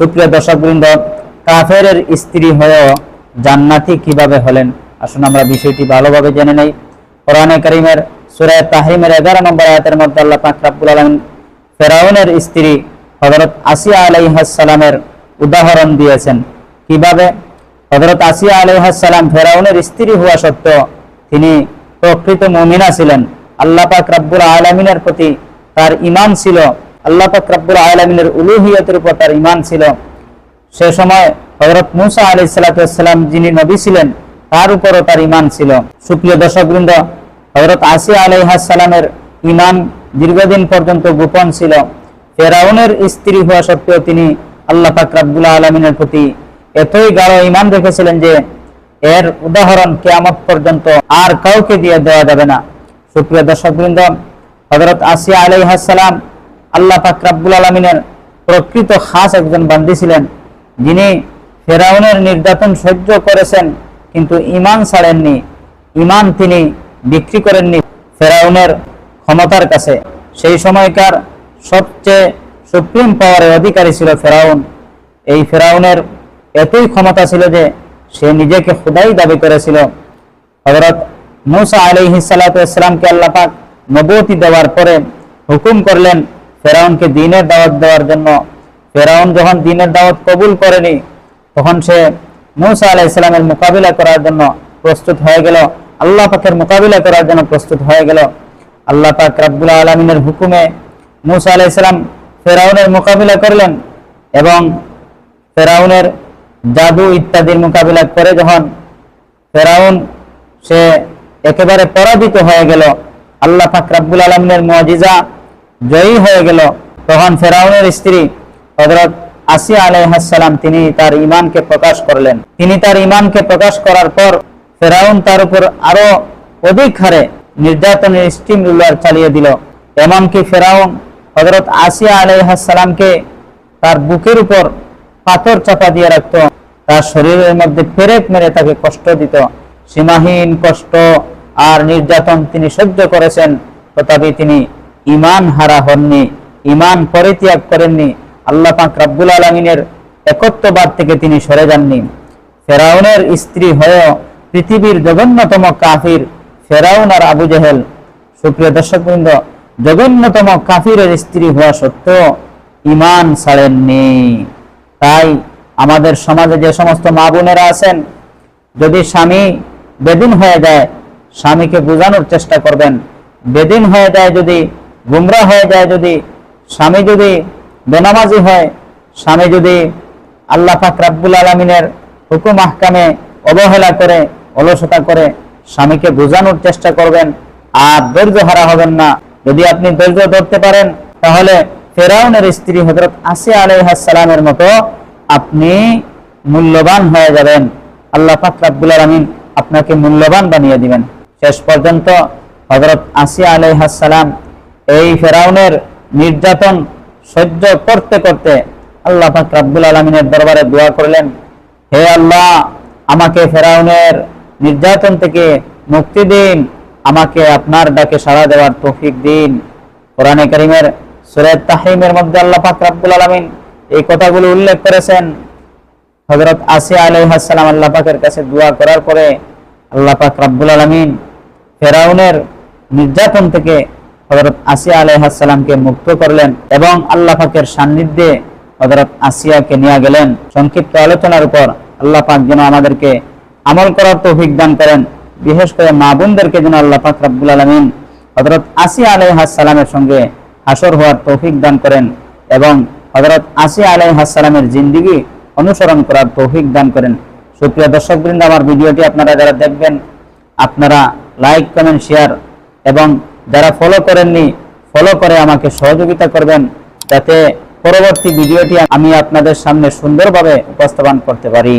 সুপ্রিয় দর্শকবৃন্দ কাফের স্ত্রী হয়েও জান্নাতি কীভাবে হলেন? আসুন আমরা বিষয়টি ভালোভাবে জেনে নেই। কোরআনে করিমের সুরায় তাহিমের এগারো নম্বর আয়াতের মধ্যে আল্লাহ পাক আলামিন ফেরাউনের স্ত্রী হযরত আসিয়া আলাইহাস সালামের উদাহরণ দিয়েছেন। কীভাবে? হযরত আসিয়া আলাইহাস সালাম ফেরাউনের স্ত্রী হওয়া সত্ত্বেও তিনি প্রকৃত মুমিনা ছিলেন। আল্লাহ পাক রাব্বুল আলামিনের প্রতি তার ইমান ছিল আল্লাহ পাক রাব্বুল আলামিনের উলুহিয়তের উপর তার ঈমান ছিল। সে সময় হযরত মুসা আলাইহিস সালাম যিনি নবী ছিলেন, তার উপরও তার ইমান ছিল। সুপ্রিয় দর্শকবৃন্দ, হযরত আসিয়া আলাইহাস সালামের ঈমান দীর্ঘদিন পর্যন্ত গোপন ছিল। ফেরাউনের স্ত্রী হওয়া সত্ত্বেও তিনি আল্লাহ পাক রাব্বুল আলামিনের প্রতি এতই গাঢ় ইমান রেখেছিলেন যে, এর উদাহরণ কেয়ামত পর্যন্ত আর কাউকে দিয়ে দেওয়া যাবে না। সুপ্রিয় দর্শকবৃন্দ, হযরত আসিয়া আলাইহাস সালাম আল্লাহ পাক রাব্বুল আলামিনের প্রকৃত খাস একজন বান্দি ছিলেন, যিনি ফেরাউনের নির্যাতন সহ্য করেছেন, কিন্তু ইমান ছাড়েননি। ইমান তিনি বিক্রি করেননি ফেরাউনের ক্ষমতার কাছে। সেই সময়কার সবচেয়ে সুপ্রিম পাওয়ারের অধিকারী ছিল ফেরাউন। এই ফেরাউনের এতই ক্ষমতা ছিল যে সে নিজেকে খুদাই দাবি করেছিল। হযরত মুসা আলাইহি সালাতামকে আল্লাহ পাক নবুয়তি দেওয়ার পরে হুকুম করলেন ফেরাউনকে দিনের দাওয়াত দেওয়ার জন্য, ফেরাউন যখন দিনের দাওয়াত কবুল করেনি, তখন সে মুসা আলাইহিসসালামের মোকাবিলা করার জন্য প্রস্তুত হয়ে গেল। আল্লাহ পাকের মোকাবিলা করার জন্য প্রস্তুত হয়ে গেল। আল্লাহ পাক রাব্বুল আলামিনের হুকুমে মুসা আলাইহিসসালাম ফেরাউনের মোকাবিলা করলেন এবং ফেরাউনের জাদু ইত্যাদির মোকাবিলা করে যখন ফেরাউন সে একেবারে পরাজিত হয়ে গেল, আল্লাহ পাক রাব্বুল আলমিনের মুআজিজা জয়ী হয়ে গেল। তখন ফেরাউনের স্ত্রী হযরত আসিয়া আলাইহাসসালাম তিনি তার ইমানকে প্রকাশ করলেন। তিনি তার ইমানকে প্রকাশ করার পর ফেরাউন তার উপর আরও অধিক হারে নির্যাতনের স্টিম রুলার চালিয়ে দিল। এমনকি ফেরাউন হযরত আসিয়া আলাইহাসসালামকে তার বুকের উপর পাথর চাপা দিয়ে রাখত। তার শরীরের মধ্যে ফেরেক মেরে তাকে কষ্ট দিত। সীমাহীন কষ্ট আর নির্যাতন তিনি সহ্য করেছেন। তথাপি তিনি ইমান হারা হননি, ইমান পরিত্যাগ করেননি। আল্লাহ পাক রাব্বুল আলমিনের একত্ববাদ থেকে তিনি সরে যাননি। ফেরাউনের স্ত্রী হয়েও পৃথিবীর জঘন্যতম কাফির ফেরাউন আর আবু জেহেল। সুপ্রিয় দর্শকবৃন্দ, জঘন্যতম কাফিরের স্ত্রী হওয়া সত্ত্বেও ইমান ছাড়েননি। তাই আমাদের সমাজে যে সমস্ত মা বোনেরা আছেন, যদি স্বামী বেদিন হয়ে যায়, স্বামীকে বোঝানোর চেষ্টা করবেন। বেদিন হয়ে যায় যদি গুমরা হয়ে যায় যদি, স্বামী যদি বেনামাজি হয়, স্বামী যদি আল্লাহ পাক আলমিনের হুকুম আহকামে অবহেলা করে, অলসতা করে স্বামীকে বোঝানোর চেষ্টা করবেন, আর ধৈর্য হারা হবেন না। যদি আপনি ধৈর্য ধরতে পারেন, তাহলে ফেরাউনের স্ত্রী হজরত আসিয়া আলাইহাসালামের মতো আপনি মূল্যবান হয়ে যাবেন। আল্লাহ পাক আলামিন আপনাকে মূল্যবান বানিয়ে দিবেন। শেষ পর্যন্ত হযরত আসিয়া আলাইহিস সালাম এই ফেরাউনের নির্যাতন সহ্য করতে করতে আল্লাহ পাক আলামিনের দরবারে দোয়া করলেন, হে আল্লাহ, আমাকে ফেরাউনের নির্যাতন থেকে মুক্তি দিন, আমাকে আপনার ডাকে সাড়া দেওয়ার তৌফিক দিন। কোরআনে করিমের সূরা তাহিমের মধ্যে আল্লাহ পাক রাব্বুল আলামিন এই কথাগুলো উল্লেখ করেছেন। হযরত আসিয়া আলাইহিস সালাম আল্লাহ পাকের কাছে দোয়া করার পরে আল্লাহ পাক রাব্বুল আলামিন ফেরাউনের নির্যাতন থেকে হযরত আসিয়া আলাইহিস সালামকে মুক্ত করলেন এবং আল্লাহ পাকের সান্নিধ্যে হযরত আসিয়াকে নিয়ে গেলেন। সংক্ষিপ্ত আলোচনার উপর আল্লাহ পাক যেন আমাদেরকে আমল করার তৌফিক দান করেন। বিশেষ করে মা বোনদেরকে যেন আল্লাহ পাক রাব্বুল আলামিন হযরত আসিয়া আলাইহিস সালামের সঙ্গে হাসর হওয়ার তৌফিক দান করেন এবং হযরত আসিয়া আলাইহিস সালামের জিন্দেগি অনুসরণ করার তৌফিক দান করেন। সুপ্রিয় দর্শকবৃন্দ, আমার ভিডিওটি আপনারা যারা দেখবেন, আপনারা লাইক কমেন্ট শেয়ার এবং যারা ফলো করেননি ফলো করে আমাকে সহযোগিতা করবেন, যাতে পরবর্তী ভিডিওটি আমি আপনাদের সামনে সুন্দরভাবে উপস্থাপন করতে পারি।